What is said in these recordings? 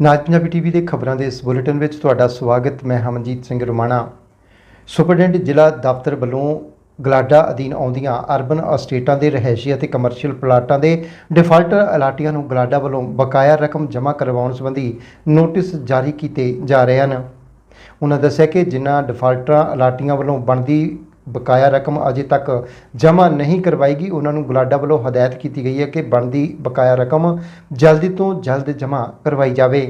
ਨਾਜ Punjabi TV ਦੇ ਖਬਰਾਂ ਦੇ ਇਸ ਬੁਲੇਟਿਨ ਵਿੱਚ ਤੁਹਾਡਾ ਸਵਾਗਤ, ਮੈਂ ਹਮਨਜੀਤ ਸਿੰਘ ਰੋਮਾਣਾ। ਸੁਪਰਡੈਂਟ ਜ਼ਿਲ੍ਹਾ ਦਫ਼ਤਰ ਵੱਲੋਂ ਗਲਾਡਾ ਅਧੀਨ ਆਉਂਦੀਆਂ ਅਰਬਨ ਅਸਟੇਟਾਂ ਦੇ ਰਹਿائشੀ ਅਤੇ ਕਮਰਸ਼ੀਅਲ ਪਲਾਟਾਂ ਦੇ ਡਿਫਾਲਟਰ ਅਲਾਟੀਆਂ ਨੂੰ ਗਲਾਡਾ ਵੱਲੋਂ ਬਕਾਇਆ ਰਕਮ ਜਮ੍ਹਾਂ ਕਰਵਾਉਣ ਸੰਬੰਧੀ ਨੋਟਿਸ ਜਾਰੀ ਕੀਤੇ ਜਾ ਰਹੇ ਹਨ। ਉਹਨਾਂ ਦੱਸਿਆ ਕਿ ਜਿਨ੍ਹਾਂ ਡਿਫਾਲਟਰਾਂ ਅਲਾਟੀਆਂ ਵੱਲੋਂ ਬਣਦੀ ਬਕਾਇਆ ਰਕਮ ਅਜੇ ਤੱਕ ਜਮ੍ਹਾਂ ਨਹੀਂ ਕਰਵਾਈਗੀ ਉਹਨਾਂ ਨੂੰ ਗੁਲਾਡਾ ਵੱਲੋਂ ਹਦਾਇਤ ਕੀਤੀ ਗਈ ਹੈ ਕਿ ਬਣਦੀ ਬਕਾਇਆ ਰਕਮ ਜਲਦੀ ਤੋਂ ਜਲਦ ਜਮ੍ਹਾਂ ਕਰਵਾਈ ਜਾਵੇ।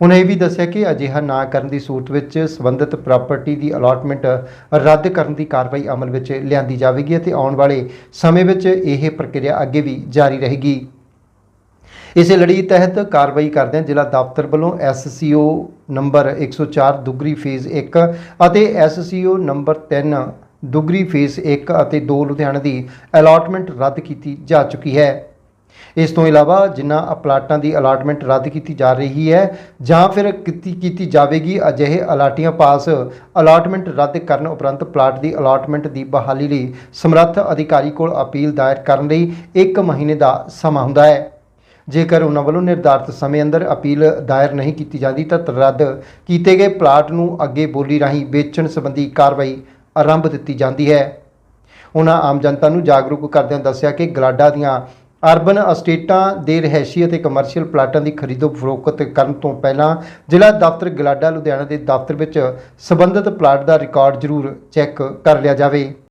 ਉਹਨਾਂ ਇਹ ਵੀ ਦੱਸਿਆ ਕਿ ਅਜਿਹਾ ਨਾ ਕਰਨ ਦੀ ਸੂਰਤ ਵਿੱਚ ਸੰਬੰਧਿਤ ਪ੍ਰਾਪਰਟੀ ਦੀ ਅਲਾਟਮੈਂਟ ਰੱਦ ਕਰਨ ਦੀ ਕਾਰਵਾਈ ਅਮਲ ਵਿੱਚ ਲਿਆਂਦੀ ਜਾਵੇਗੀ ਅਤੇ ਆਉਣ ਵਾਲੇ ਸਮੇਂ ਵਿੱਚ ਇਹ ਪ੍ਰਕਿਰਿਆ ਅੱਗੇ ਵੀ ਜਾਰੀ ਰਹੇਗੀ। ਇਸੇ ਲੜੀ ਤਹਿਤ ਕਾਰਵਾਈ ਕਰਦਿਆਂ ਜ਼ਿਲ੍ਹਾ ਦਫ਼ਤਰ ਵੱਲੋਂ ਐਸਸੀਓ ਨੰਬਰ 104 ਦੁਗਰੀ ਫੇਜ਼ 1 ਅਤੇ ਐਸਸੀਓ ਨੰਬਰ 3 ਦੁਗਰੀ ਫੇਜ਼ 1 ਅਤੇ 2 ਲੁਧਿਆਣਾ ਦੀ ਅਲਾਟਮੈਂਟ ਰੱਦ ਕੀਤੀ ਜਾ ਚੁੱਕੀ ਹੈ। ਇਸ ਤੋਂ ਇਲਾਵਾ ਜਿਨ੍ਹਾਂ ਅਪਲਾਟਾਂ ਦੀ ਅਲਾਟਮੈਂਟ ਰੱਦ ਕੀਤੀ ਜਾ ਰਹੀ ਹੈ ਜਾਂ ਫਿਰ ਕੀਤੀ ਕੀਤੀ ਜਾਵੇਗੀ, ਅਜਿਹੇ ਅਲਾਟੀਆਂ ਪਾਸ ਅਲਾਟਮੈਂਟ ਰੱਦ ਕਰਨ ਉਪਰੰਤ ਪਲਾਟ ਦੀ ਅਲਾਟਮੈਂਟ ਦੀ ਬਹਾਲੀ ਲਈ ਸਮਰੱਥ ਅਧਿਕਾਰੀ ਕੋਲ ਅਪੀਲ ਦਾਇਰ ਕਰਨ ਲਈ 1 ਮਹੀਨੇ ਦਾ ਸਮਾਂ ਹੁੰਦਾ ਹੈ। ਜੇਕਰ ਉਹਨਾਂ ਵੱਲੋਂ ਨਿਰਧਾਰਤ ਸਮੇਂ ਅੰਦਰ ਅਪੀਲ ਦਾਇਰ ਨਹੀਂ ਕੀਤੀ ਜਾਂਦੀ, ਤਾਂ ਰੱਦ ਕੀਤੇ ਗਏ ਪਲਾਟ ਨੂੰ ਅੱਗੇ ਬੋਲੀ ਰਾਹੀਂ ਵੇਚਣ ਸੰਬੰਧੀ ਕਾਰਵਾਈ ਆਰੰਭ ਦਿੱਤੀ ਜਾਂਦੀ ਹੈ। ਉਹਨਾਂ ਆਮ ਜਨਤਾ ਨੂੰ ਜਾਗਰੂਕ ਕਰਦਿਆਂ ਦੱਸਿਆ ਕਿ ਗਲਾਡਾ ਦੀਆਂ ਅਰਬਨ ਅਸਟੇਟਾਂ ਦੇ ਰਹਿਸ਼ੀ ਅਤੇ ਕਮਰਸ਼ੀਅਲ ਪਲਾਟਾਂ ਦੀ ਖਰੀਦੋ ਫਰੋਖਤ ਕਰਨ ਤੋਂ ਪਹਿਲਾਂ ਜ਼ਿਲ੍ਹਾ ਦਫ਼ਤਰ ਗਲਾਡਾ ਲੁਧਿਆਣਾ ਦੇ ਦਫ਼ਤਰ ਵਿੱਚ ਸੰਬੰਧਿਤ ਪਲਾਟ ਦਾ ਰਿਕਾਰਡ ਜ਼ਰੂਰ ਚੈੱਕ ਕਰ ਲਿਆ ਜਾਵੇ।